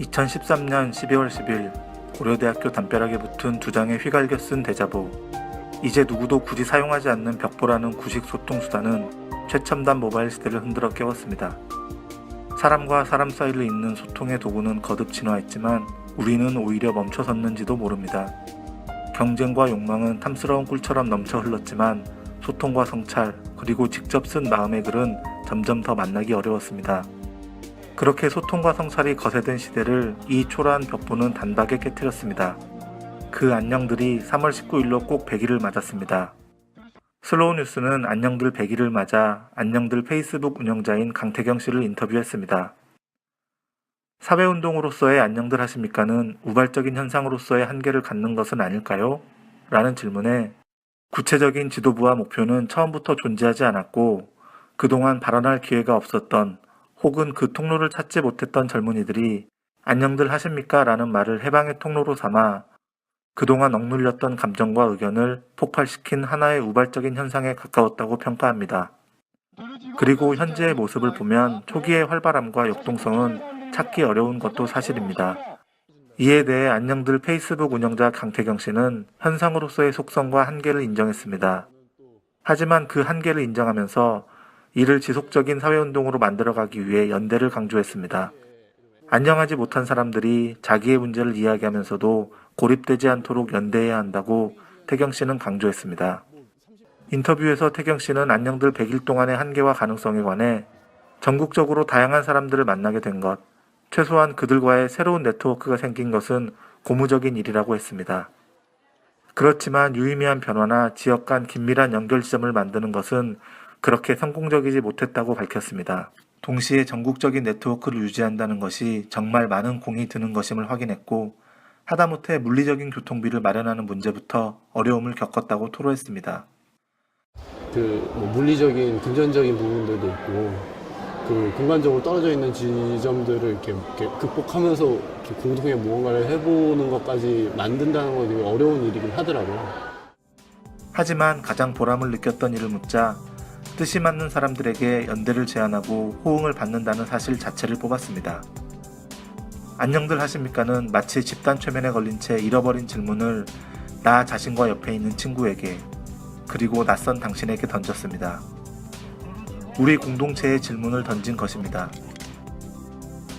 2013년 12월 10일 고려대학교 담벼락에 붙은 두 장의 휘갈겨 쓴 대자보. 이제 누구도 굳이 사용하지 않는 벽보라는 구식 소통 수단은 최첨단 모바일 시대를 흔들어 깨웠습니다. 사람과 사람 사이를 잇는 소통의 도구는 거듭 진화했지만 우리는 오히려 멈춰섰는지도 모릅니다. 경쟁과 욕망은 탐스러운 꿀처럼 넘쳐 흘렀지만 소통과 성찰 그리고 직접 쓴 마음의 글은 점점 더 만나기 어려웠습니다. 그렇게 소통과 성찰이 거세된 시대를 이 초라한 벽보는 단박에 깨뜨렸습니다. 그 안녕들이 3월 19일로 꼭 100일을 맞았습니다. 슬로우 뉴스는 안녕들 100일을 맞아 안녕들 페이스북 운영자인 강태경 씨를 인터뷰했습니다. 사회운동으로서의 안녕들 하십니까는 우발적인 현상으로서의 한계를 갖는 것은 아닐까요? 라는 질문에 구체적인 지도부와 목표는 처음부터 존재하지 않았고 그동안 발언할 기회가 없었던 혹은 그 통로를 찾지 못했던 젊은이들이 안녕들 하십니까? 라는 말을 해방의 통로로 삼아 그동안 억눌렸던 감정과 의견을 폭발시킨 하나의 우발적인 현상에 가까웠다고 평가합니다. 그리고 현재의 모습을 보면 초기의 활발함과 역동성은 찾기 어려운 것도 사실입니다. 이에 대해 안녕들 페이스북 운영자 강태경 씨는 현상으로서의 속성과 한계를 인정했습니다. 하지만 그 한계를 인정하면서 이를 지속적인 사회운동으로 만들어가기 위해 연대를 강조했습니다. 안녕하지 못한 사람들이 자기의 문제를 이야기하면서도 고립되지 않도록 연대해야 한다고 태경 씨는 강조했습니다. 인터뷰에서 태경 씨는 안녕들 100일 동안의 한계와 가능성에 관해 전국적으로 다양한 사람들을 만나게 된 것, 최소한 그들과의 새로운 네트워크가 생긴 것은 고무적인 일이라고 했습니다. 그렇지만 유의미한 변화나 지역 간 긴밀한 연결 지점을 만드는 것은 그렇게 성공적이지 못했다고 밝혔습니다. 동시에 전국적인 네트워크를 유지한다는 것이 정말 많은 공이 드는 것임을 확인했고 하다못해 물리적인 교통비를 마련하는 문제부터 어려움을 겪었다고 토로했습니다. 그 뭐 물리적인 금전적인 부분들도 있고 그 공간적으로 떨어져 있는 지점들을 이렇게, 이렇게 극복하면서 이렇게 공동의 무언가를 해보는 것까지 만든다는 건 되게 어려운 일이긴 하더라고요. 하지만 가장 보람을 느꼈던 일을 묻자 뜻이 맞는 사람들에게 연대를 제안하고 호응을 받는다는 사실 자체를 뽑았습니다. 안녕들 하십니까는 마치 집단 최면에 걸린 채 잃어버린 질문을 나 자신과 옆에 있는 친구에게 그리고 낯선 당신에게 던졌습니다. 우리 공동체의 질문을 던진 것입니다.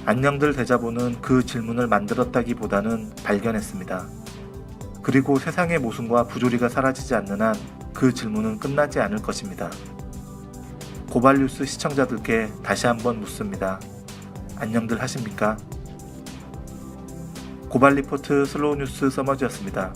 안녕들 대자보는 그 질문을 만들었다기보다는 발견했습니다. 그리고 세상의 모순과 부조리가 사라지지 않는 한 그 질문은 끝나지 않을 것입니다. 고발뉴스 시청자들께 다시 한번 묻습니다. 안녕들 하십니까? 고발리포트 슬로우 뉴스 서머지였습니다.